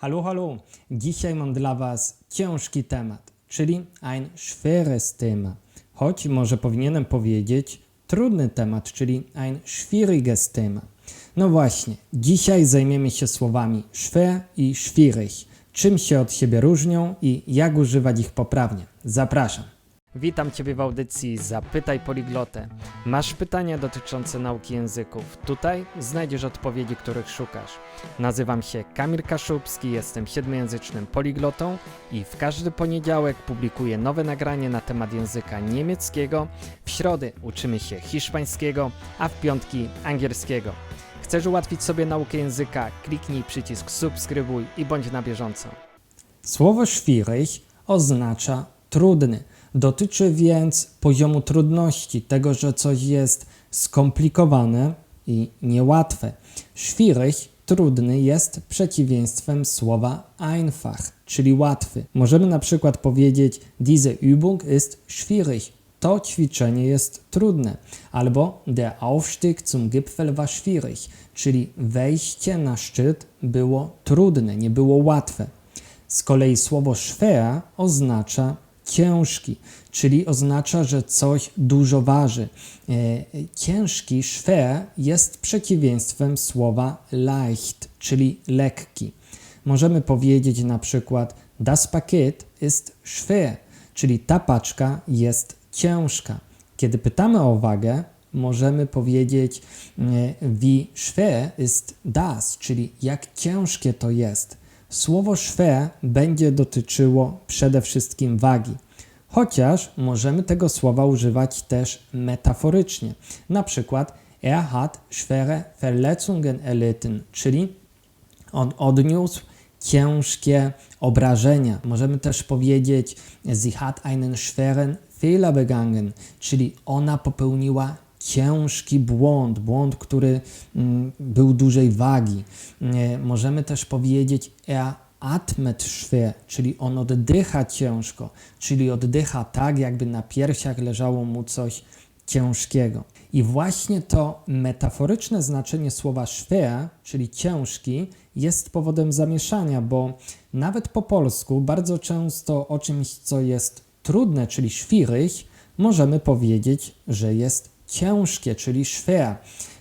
Hallo, hallo. Dzisiaj mam dla Was ciężki temat, czyli ein schweres Thema. Choć może powinienem powiedzieć trudny temat, czyli ein schwieriges Thema. No właśnie, dzisiaj zajmiemy się słowami schwer i schwierig. Czym się od siebie różnią i jak używać ich poprawnie. Zapraszam. Witam Ciebie w audycji Zapytaj Poliglotę. Masz pytania dotyczące nauki języków? Tutaj znajdziesz odpowiedzi, których szukasz. Nazywam się Kamil Kaszubski, jestem siedmiojęzycznym poliglotą i w każdy poniedziałek publikuję nowe nagranie na temat języka niemieckiego. W środy uczymy się hiszpańskiego, a w piątki angielskiego. Chcesz ułatwić sobie naukę języka? Kliknij przycisk subskrybuj i bądź na bieżąco. Słowo schwierig oznacza trudny. Dotyczy więc poziomu trudności, tego, że coś jest skomplikowane i niełatwe. Schwierig, trudny, jest przeciwieństwem słowa einfach, czyli łatwy. Możemy na przykład powiedzieć: Diese Übung ist schwierig. To ćwiczenie jest trudne. Albo der Aufstieg zum Gipfel war schwierig, czyli wejście na szczyt było trudne, nie było łatwe. Z kolei słowo schwer oznacza ciężki, czyli oznacza, że coś dużo waży. E, Ciężki, schwer, jest przeciwieństwem słowa leicht, czyli lekki. Możemy powiedzieć na przykład Das Paket ist schwer, czyli ta paczka jest ciężka. Kiedy pytamy o wagę, możemy powiedzieć e, wie schwer ist das, czyli jak ciężkie to jest. Słowo schwer będzie dotyczyło przede wszystkim wagi. Chociaż możemy tego słowa używać też metaforycznie. Na przykład er hat schwere Verletzungen erlitten, czyli on odniósł ciężkie obrażenia. Możemy też powiedzieć sie hat einen schweren Fehler begangen, czyli ona popełniła ciężki błąd, błąd, który mm, był dużej wagi. Możemy też powiedzieć er atmet schwer, czyli on oddycha ciężko, czyli oddycha tak, jakby na piersiach leżało mu coś ciężkiego. I właśnie to metaforyczne znaczenie słowa schwer, czyli ciężki, jest powodem zamieszania, bo nawet po polsku bardzo często o czymś, co jest trudne, czyli schwierig, możemy powiedzieć, że jest ciężkie, czyli schwer.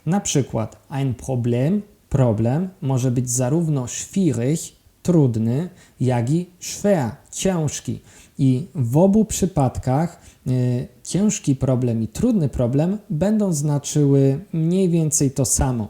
Na przykład ein Problem, problem może być zarówno schwierig, trudny, jak i schwer, ciężki. I w obu przypadkach y, ciężki problem i trudny problem będą znaczyły mniej więcej to samo.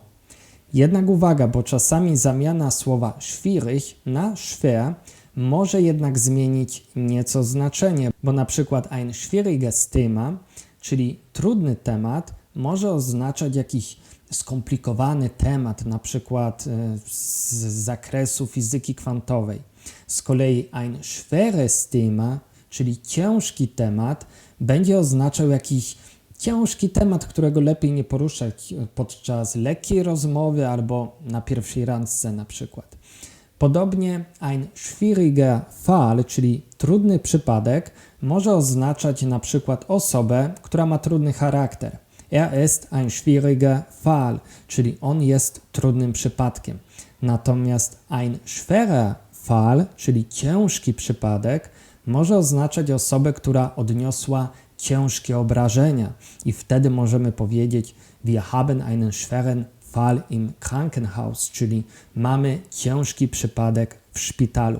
Jednak uwaga, bo czasami zamiana słowa schwierig na schwer może jednak zmienić nieco znaczenie, bo na przykład ein schwieriges Thema, czyli trudny temat, może oznaczać jakiś skomplikowany temat, na przykład e, z zakresu fizyki kwantowej. Z kolei ein schweres Thema, czyli ciężki temat, będzie oznaczał jakiś ciężki temat, którego lepiej nie poruszać podczas lekkiej rozmowy albo na pierwszej randce na przykład. Podobnie ein schwieriger Fall, czyli trudny przypadek, może oznaczać na przykład osobę, która ma trudny charakter. Er ist ein schwieriger Fall, czyli on jest trudnym przypadkiem. Natomiast ein schwerer Fall, czyli ciężki przypadek, może oznaczać osobę, która odniosła ciężkie obrażenia i wtedy możemy powiedzieć wir haben einen schweren Fall im Krankenhaus, czyli mamy ciężki przypadek w szpitalu.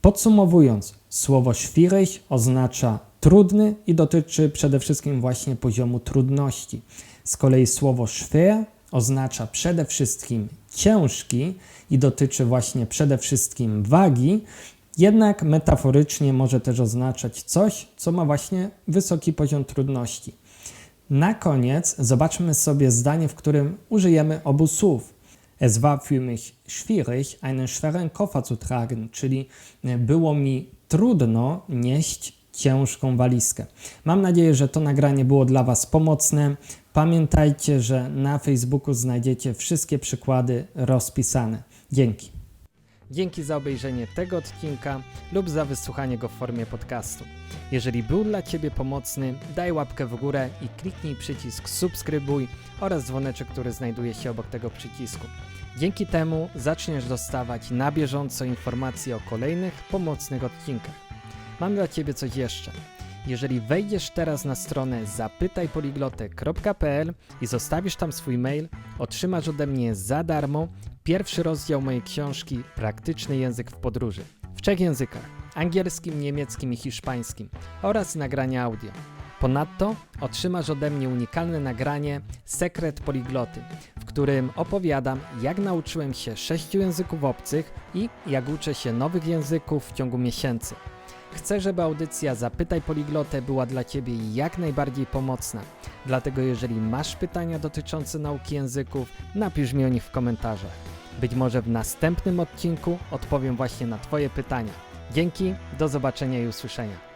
Podsumowując, słowo schwierig oznacza trudny i dotyczy przede wszystkim właśnie poziomu trudności. Z kolei słowo schwer oznacza przede wszystkim ciężki i dotyczy właśnie przede wszystkim wagi, jednak metaforycznie może też oznaczać coś, co ma właśnie wysoki poziom trudności. Na koniec zobaczmy sobie zdanie, w którym użyjemy obu słów. Es war für mich schwierig, einen schweren Koffer zu tragen, czyli było mi trudno nieść ciężką walizkę. Mam nadzieję, że to nagranie było dla Was pomocne. Pamiętajcie, że na Facebooku znajdziecie wszystkie przykłady rozpisane. Dzięki. Dzięki za obejrzenie tego odcinka lub za wysłuchanie go w formie podcastu. Jeżeli był dla Ciebie pomocny, daj łapkę w górę i kliknij przycisk subskrybuj oraz dzwoneczek, który znajduje się obok tego przycisku. Dzięki temu zaczniesz dostawać na bieżąco informacje o kolejnych pomocnych odcinkach. Mam dla Ciebie coś jeszcze. Jeżeli wejdziesz teraz na stronę zapytajpoliglotę.pl i zostawisz tam swój mail, otrzymasz ode mnie za darmo pierwszy rozdział mojej książki Praktyczny język w podróży w trzech językach: angielskim, niemieckim i hiszpańskim oraz nagrania audio. Ponadto otrzymasz ode mnie unikalne nagranie Sekret Poligloty, w którym opowiadam, jak nauczyłem się sześciu języków obcych i jak uczę się nowych języków w ciągu miesięcy. Chcę, żeby audycja Zapytaj Poliglotę była dla Ciebie jak najbardziej pomocna. Dlatego jeżeli masz pytania dotyczące nauki języków, napisz mi o nich w komentarzach. Być może w następnym odcinku odpowiem właśnie na Twoje pytania. Dzięki, do zobaczenia i usłyszenia.